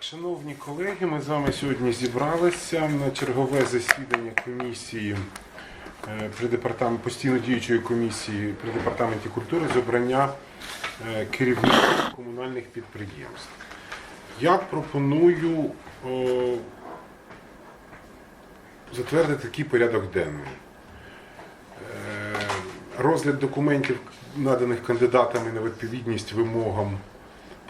шановні колеги, ми з вами сьогодні зібралися на чергове засідання комісії е, при департаменті постійно діючої комісії при департаменті культури з обрання е, керівників комунальних підприємств. Я пропоную е, затвердити такий порядок денний. Е, Розгляд документів, наданих кандидатами на відповідність вимогам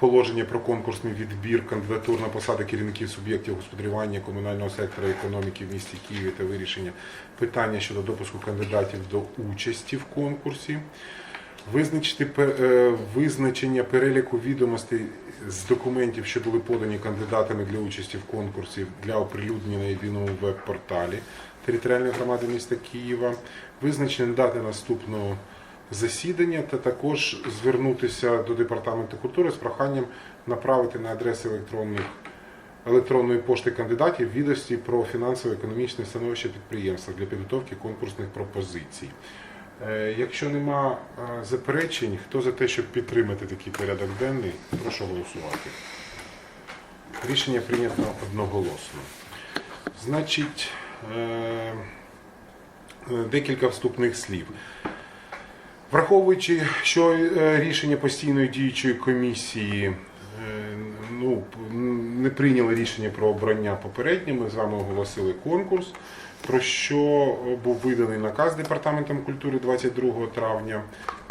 положення про конкурсний відбір кандидатур на посади керівників суб'єктів господарювання комунального сектора економіки в місті Києві та вирішення питання щодо допуску кандидатів до участі в конкурсі. Визначити е, визначення переліку відомостей з документів, що були подані кандидатами для участі в конкурсі для оприлюднення на єдиному веб-порталі територіальної громади міста Києва, визначення дати наступного засідання та також звернутися до департаменту культури з проханням направити на адреси електронних електронної пошти кандидатів відомості про фінансово-економічне становище підприємства для підготовки конкурсних пропозицій. Е, Якщо нема е, заперечень, хто за те, щоб підтримати такий порядок денний, прошу голосувати. Рішення прийнято одноголосно. Значить, е, декілька вступних слів. Враховуючи, що е, рішення постійної діючої комісії е, ну, не прийняли рішення про обрання попереднє, ми з вами оголосили конкурс, про що е, був виданий наказ Департаментом культури 22 травня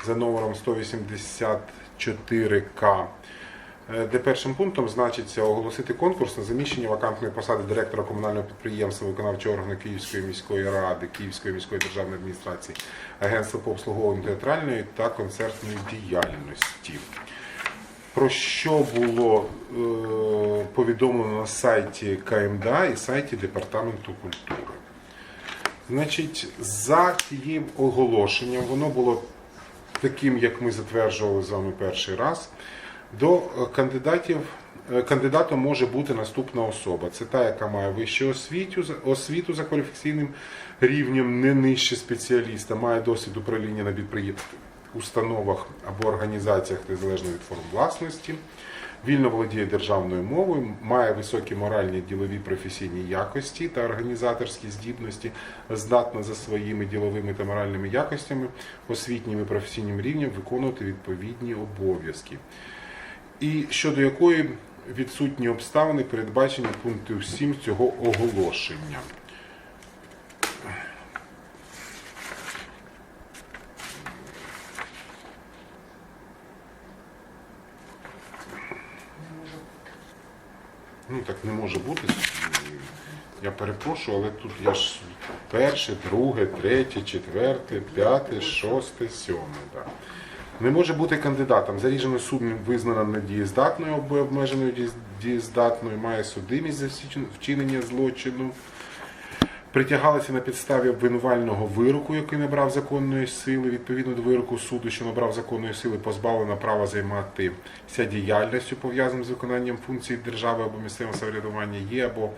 за номером 184К. Е, Де першим пунктом значиться оголосити конкурс на заміщення вакантної посади директора комунального підприємства виконавчого органу Київської міської ради, Київської міської державної адміністрації, Агентства по обслуговуванню театральної та концертної діяльності. Про що було е, повідомлено на сайті КМДА і сайті Департаменту культури. Значить, за тією оголошенням воно було таким, як ми затверджували з вами перший раз. До е, кандидатів е, кандидатом може бути наступна особа. Це та, яка має вищу освіту, освіту за кваліфікаційним рівнем, не нижче спеціаліста, має досвід управління на підприємствах, установах або організаціях незалежно від форм власності, вільно володіє державною мовою, має високі моральні ділові професійні якості та організаторські здібності, здатна за своїми діловими та моральними якостями, освітнім і професійним рівнем виконувати відповідні обов'язки і щодо якої відсутні обставини, передбачені пунктом 7 цього оголошення. Ну так не може бути. Я перепрошую, але тут я ж перше, друге, третє, четверте, п'яте, шосте, сьоме. Да. Не може бути кандидатом. За рішенням суду визнана недієздатною або обмеженою дієздатною, має судимість за вчинення злочину. Притягалися на підставі обвинувального вироку, який набрав законної сили. Відповідно до вироку суду, що набрав законної сили, позбавлена права займатися діяльністю, пов'язаною з виконанням функцій держави або місцевого самоврядування, є або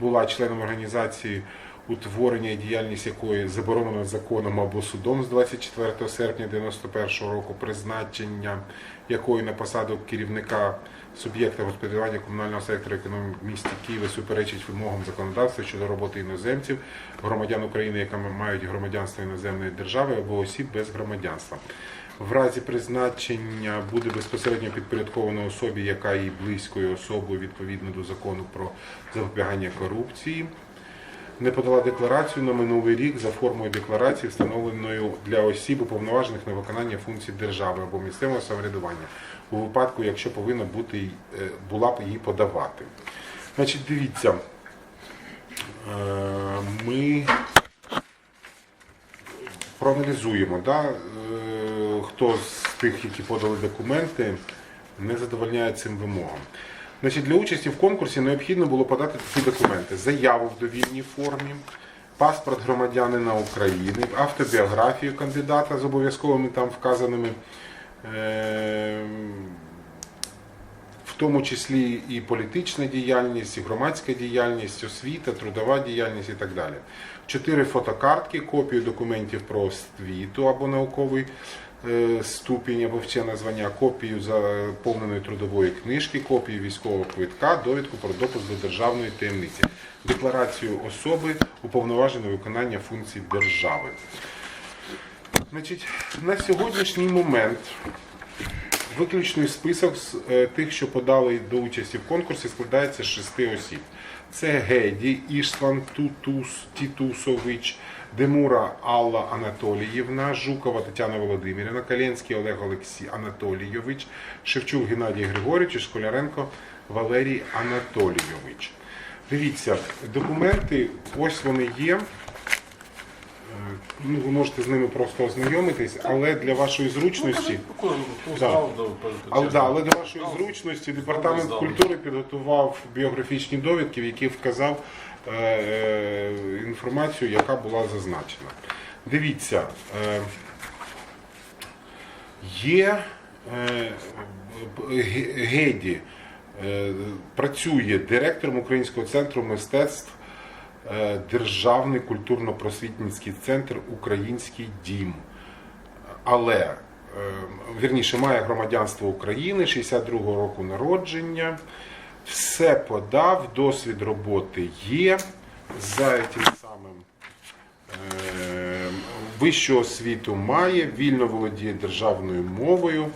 була членом організації, утворення і діяльність якої заборонено законом або судом з 24 серпня 1991 року, призначення якої на посаду керівника суб'єкта господарювання комунального сектору економіки в місті Києва суперечить вимогам законодавства щодо роботи іноземців, громадян України, які мають громадянство іноземної держави або осіб без громадянства. В разі призначення буде безпосередньо підпорядковано особі, яка є близькою особою відповідно до закону про запобігання корупції. Не подала декларацію на минулий рік за формою декларації, встановленою для осіб, уповноважених на виконання функцій держави або місцевого самоврядування, у випадку, якщо повинна бути е, була б її подавати. Значить, дивіться, е, ми проаналізуємо, да, е, хто з тих, які подали документи, не задовольняє цим вимогам. Значить, для участі в конкурсі необхідно було подати такі документи: заяву в довільній формі, паспорт громадянина України, автобіографію кандидата з обов'язковими там вказаними. е, в тому числі і політична діяльність, і громадська діяльність, освіта, трудова діяльність і так далі. Чотири фотокартки, копію документів про освіту або науковий ступінь або вчене звання, копію заповненої трудової книжки, копію військового квитка, довідку про допуск до державної таємниці, декларацію особи уповноваженої виконання функцій держави. Значить, на сьогоднішній момент виключний список з е, тих, що подали до участі в конкурсі, складається з шести осіб. Це Геді Іштван Тутус Тітусович, Демура Алла Анатоліївна, Жукова Тетяна Володимирівна, Калєнський Олег Олексій Анатолійович, Шевчук Геннадій Григорійович Школяренко Валерій Анатолійович. Дивіться, документи, ось вони є. Е, Ну, ви можете з ними просто ознайомитись, але для вашої зручності. Да. Але, да, але для вашої зручності департамент культури підготував біографічні довідки, в яких вказав е, е, інформацію, яка була зазначена. Дивіться, е, є е, Геді, е, працює директором Українського центру мистецтв Державний культурно-просвітницький центр Український дім але е, вірніше має громадянство України 62-го року народження. Все подав, досвід роботи є за тим самим е, вищу освіту має, вільно володіє державною мовою,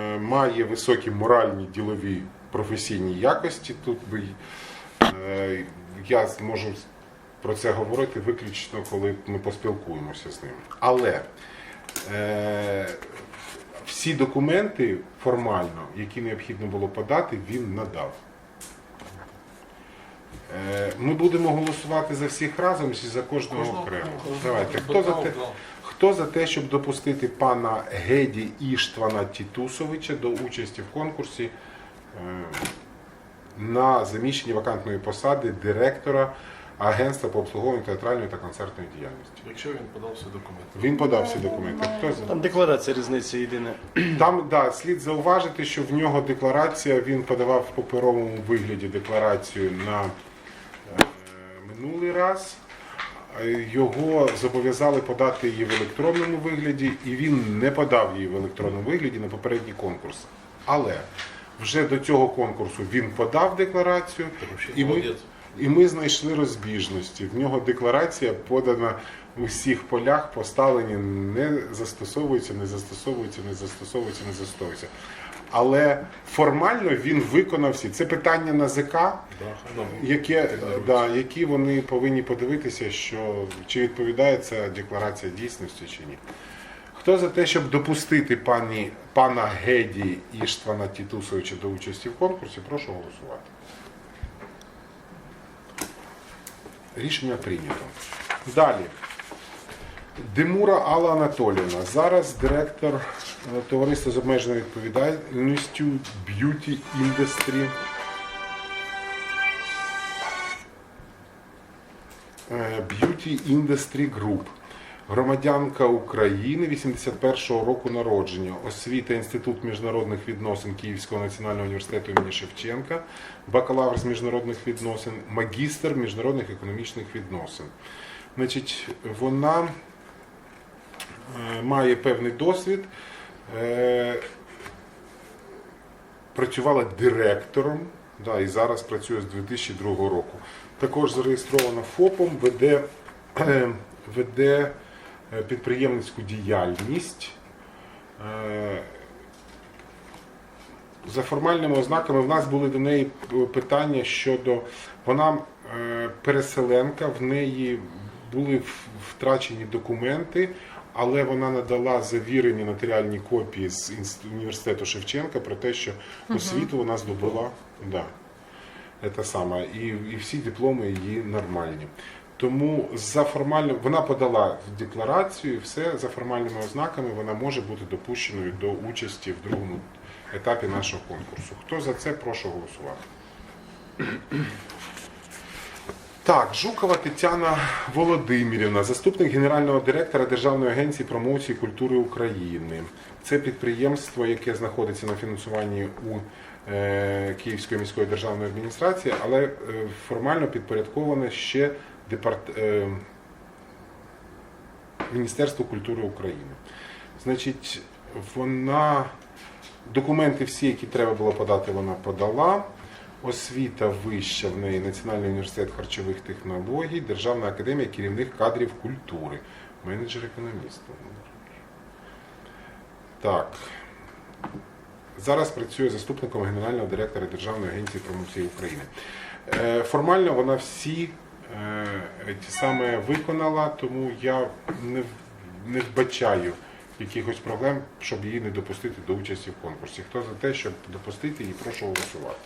е, має високі моральні ділові професійні якості. Тут би е, я зможу про це говорити виключно, коли ми поспілкуємося з ним. Але Е, всі документи формально, які необхідно було подати, він надав. Е, Ми будемо голосувати за всіх разом чи за кожного окремо. Давайте. Хто за, те, хто за те, щоб допустити пана Геді Іштвана Тітусовича до участі в конкурсі е, на заміщення вакантної посади директора Агентства по обслуговуванню театральної та концертної діяльності? Якщо він подав всі документи. Він подав всі документи. Хто за? Там декларація різниця єдина. Там да, слід зауважити, що в нього декларація він подавав в паперовому вигляді декларацію на е, минулий раз. Його зобов'язали подати її в електронному вигляді, і він не подав її в електронному вигляді на попередній конкурс. Але вже до цього конкурсу він подав декларацію, і ми, і ми знайшли розбіжності. В нього декларація подана у всіх полях, поставлені не застосовується, не застосовується, не застосовується, не застосовується. Але формально він виконав всі. Це питання на ЗК, Да, яке, да, які вони повинні подивитися, що чи відповідає ця декларація дійсності чи ні. Хто за те, щоб допустити пані, пана Геді Іштвана Тітусовича до участі в конкурсі, прошу голосувати. Рішення прийнято. Далі. Демура Алла Анатоліївна. Зараз директор е, товариства з обмеженою відповідальністю Beauty Industry. Е, Beauty Industry Group. Громадянка України 81-го року народження, освіта Інститут міжнародних відносин Київського національного університету імені Шевченка, бакалавр з міжнародних відносин, магістр міжнародних економічних відносин. Значить, вона е, має певний досвід, е, працювала директором, да, і зараз працює з 2002 року. Також зареєстрована ФОПом, веде, е, веде підприємницьку діяльність. Е, За формальними ознаками в нас були до неї питання щодо вона е, переселенка, в неї були втрачені документи, але вона надала завірені нотаріальні копії з університету Шевченка про те, що освіту вона здобула. Да. Це саме, і, і всі дипломи її нормальні. Тому за формально вона подала декларацію, і все за формальними ознаками вона може бути допущеною до участі в другому етапі нашого конкурсу. Хто за це, прошу голосувати. Так, Жукова Тетяна Володимирівна, заступник генерального директора Державної агенції промоції культури України. Це підприємство, яке знаходиться на фінансуванні у е, Київської міської державної адміністрації, але е, формально підпорядковане ще департ... е, Міністерству культури України. Значить, вона документи всі, які треба було подати, вона подала. Освіта вища в неї Національний університет харчових технологій, Державна академія керівних кадрів культури, менеджер економіст. Так. Зараз працює заступником генерального директора Державної агенції промоції України. Е, Формально вона всі е, ті саме виконала, тому я не, не вбачаю якихось проблем, щоб її не допустити до участі в конкурсі. Хто за те, щоб допустити її, прошу голосувати.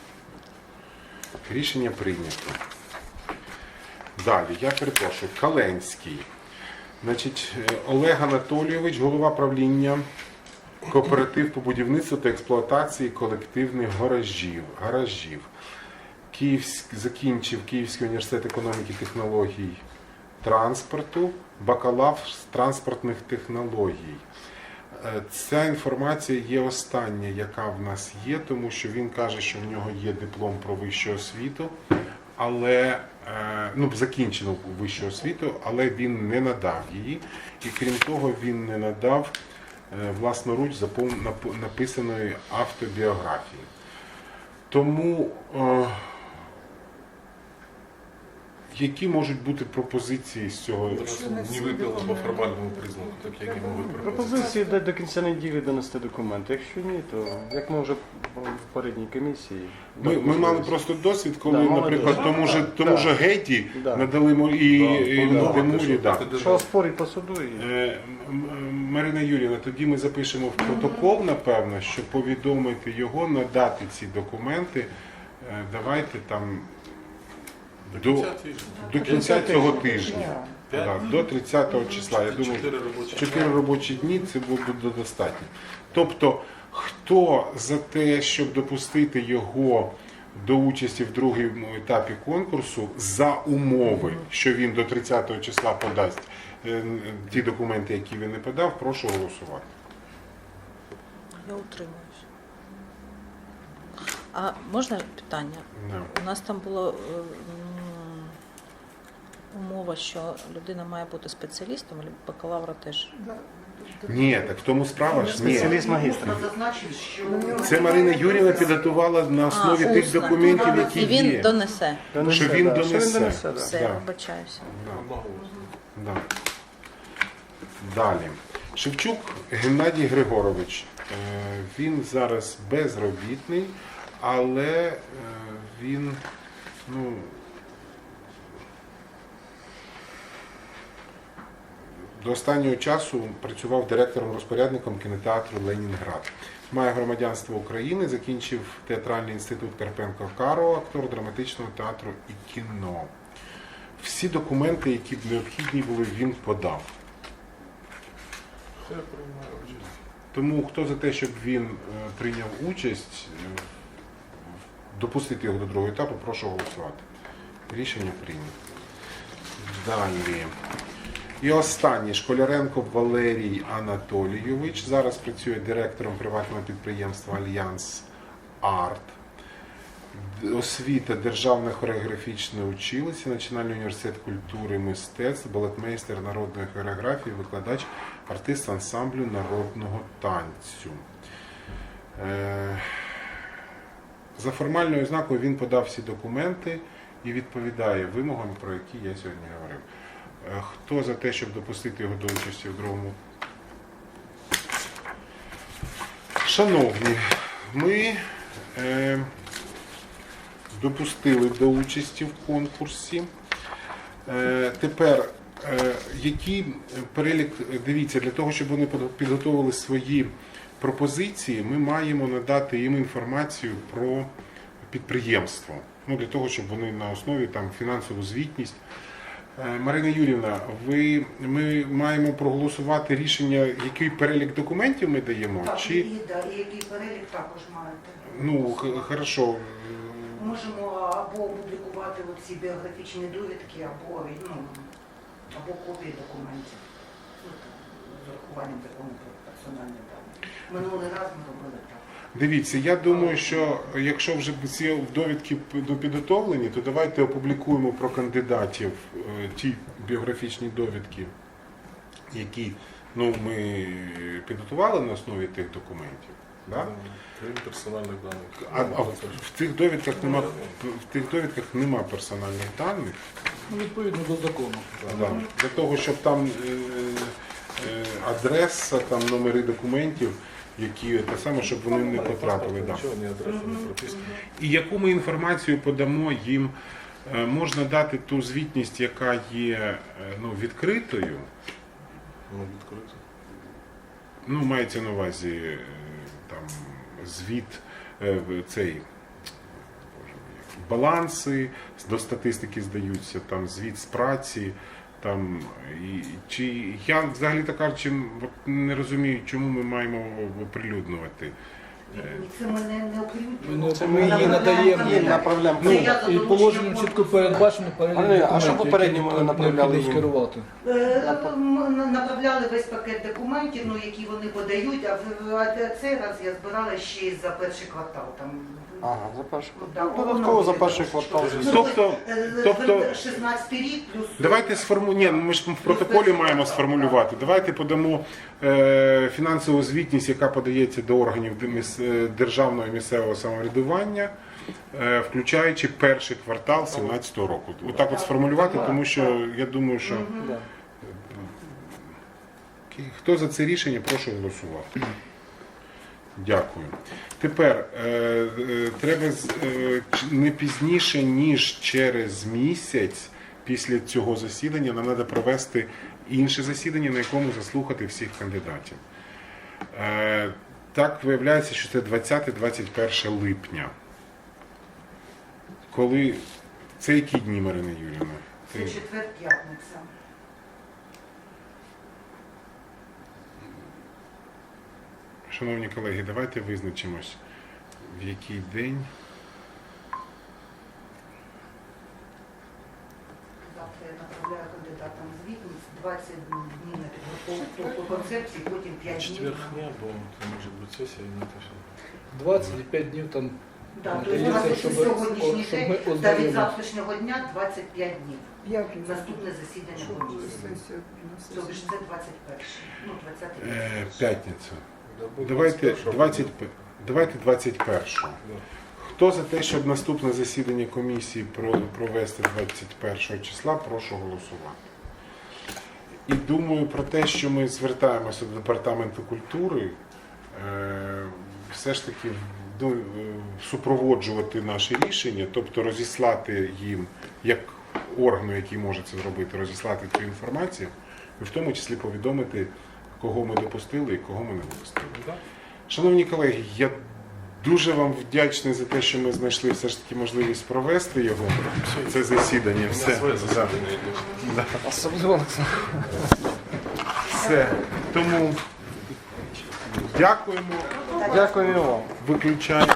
Рішення прийнято. Далі, я перепрошую, Каленський. Значить, е, Олег Анатолійович, голова правління кооператив по будівництву та експлуатації колективних гаражів. гаражів. Київськ, закінчив Київський університет економіки технологій транспорту, бакалавр з транспортних технологій. Е, Ця інформація є остання, яка в нас є, тому що він каже, що в нього є диплом про вищу освіту, але е, ну, закінчену вищу освіту, але він не надав її. І крім того, він не надав е, власноруч написаної автобіографії. Тому які можуть бути пропозиції з цього? Не викликали по формальному признаку, так як і ми пропозиції. Пропозиції до, до кінця неділі донести документи. Якщо ні, то як ми вже в попередній комісії. Ми, ми мали просто досвід, коли, Да, мали наприклад, досвід. тому же, тому Да. Геті Да. надали мо- і, Да, і. Демурі. Да. Що спорить по суду і Е, М- М- Марина Юріївна, тоді ми запишемо в протокол, напевно, що повідомити його, надати ці документи. Е, Давайте там До до, кінця цього тижня, да, до 30 числа. Я думаю, Чотири робочі. 4 робочі дні це буде достатньо. Тобто, хто за те, щоб допустити його до участі в другому етапі конкурсу за умови, що він до 30 числа подасть е, ті документи, які він не подав, прошу голосувати. Я утримуюсь. А можна питання? Да. У нас там було е, умова, що людина має бути спеціалістом, або бакалавра теж. Ні, так в тому справа ж ні. спеціаліст магістр. зазначив, що Це Марина Юріївна підготувала на основі А, тих усно. документів, які І він є. донесе. Донесе, Що він да, донесе. Що він донесе, да. Все, Да. вибачаюся. Да. Одноголосно. Да. Далі. Шевчук Геннадій Григорович. Е, Він зараз безробітний, але е, він ну, до останнього часу працював директором-розпорядником кінотеатру Ленінград. Має громадянство України, закінчив театральний інститут Карпенко Каро, актор драматичного театру і кіно. Всі документи, які б необхідні були, він подав. Тому хто за те, щоб він е, прийняв участь, е, допустити його до другого етапу, прошу голосувати. Рішення прийнято. Далі. І останній Школяренко Валерій Анатолійович. Зараз працює директором приватного підприємства Альянс Арт. Освіта Державне хореографічне училище, Національний університет культури і мистецтв, балетмейстер народної хореографії, викладач, артист ансамблю народного танцю. Е, За формальною ознакою він подав всі документи і відповідає вимогам, про які я сьогодні говорив. Е, Хто за те, щоб допустити його до участі в другому? Шановні, ми е, допустили до участі в конкурсі. Е, тепер, е, який перелік, дивіться, для того, щоб вони підготовили свої пропозиції, ми маємо надати їм інформацію про підприємство. Ну, для того, щоб вони на основі там фінансову звітність. Е, Марина Юрівна, ви, ми маємо проголосувати рішення, який перелік документів ми даємо? так, Чи і, да, і який перелік також маєте. ну х- хорошо. Можемо або опублікувати ці біографічні довідки, або, ну, або копії документів ну, з урахуванням закону про персональні дані. Минулий раз ми робили так. Дивіться, я думаю, що якщо вже ці довідки під- підготовлені, то давайте опублікуємо про кандидатів е, ті біографічні довідки, які ну, ми підготували на основі тих документів. Да? Крім персональних даних. А, а в, в тих довідках нема в тих довідках нема персональних даних. Ну, відповідно до закону. Да. Для того, щоб там е, е, адреса, там номери документів, які те саме, щоб вони не потрапили. Да. І яку ми інформацію подамо їм, Е, можна дати ту звітність, яка є е, ну, відкритою. Ну, відкрито. Ну, мається на увазі е, там звіт цей баланси до статистики здаються, там звіт з праці. Там і чи я взагалі так кажучи, от не розумію, чому ми маємо оприлюднювати. Це ми не, не оприлюднюємо. Ми- ми її надаємо, їм направляємо. Ну, І положенням чітко передбачено перелік а що попередньо ми направляли їм? скерувати. Е, ми направляли весь пакет документів, ну, які вони подають, а в- цей раз я збирала ще й за перший квартал. Там, Ага, за перший Да, Додатково за перший квартал. Ну, Тобто- е, тобто- 16 рік плюс... Давайте сформу... Ні, ну, ми ж в протоколі маємо сформулювати. Давайте подамо е, фінансову звітність, яка подається до органів де- міс- е, державного і місцевого самоврядування, е, включаючи перший квартал 2017 року. Отак от сформулювати, тому що я думаю, що Да. хто за це рішення, прошу голосувати. Дякую. Тепер е, е, треба е, не пізніше, ніж через місяць після цього засідання нам треба провести інше засідання, на якому заслухати всіх кандидатів. Е, так виявляється, що це 20-21 липня. Коли це які дні, Марина Юрівна? Це четвер п'ятниця. Шановні колеги, давайте визначимось, в який день. Завтра я направляю кандидатам звітність, 20 днів на підготовку по концепції, потім 5 днів. Четверг не, бо це може бути сесія і не те все. 25 днів там Да, у нас щоб- сьогоднішній щоб день та від ознайомились. завтрашнього дня 25 днів. Наступне засідання комісії. Тобто ж це 21. Ну, 20 Е, п'ятниця. Давайте 21-го. 20, давайте 21. Да. Хто за те, щоб наступне засідання комісії провести 21 числа, прошу голосувати. І думаю про те, що ми звертаємося до департаменту культури, е, все ж таки ну, е, супроводжувати наші рішення, тобто розіслати їм як органу, який може це зробити, розіслати цю інформацію, і в тому числі повідомити, кого ми допустили і кого ми не допустили. Шановні колеги, я дуже вам вдячний за те, що ми знайшли все ж таки можливість провести його. Це засідання. Все. Особливо все. Тому дякуємо. Дякую вам. Виключаємо.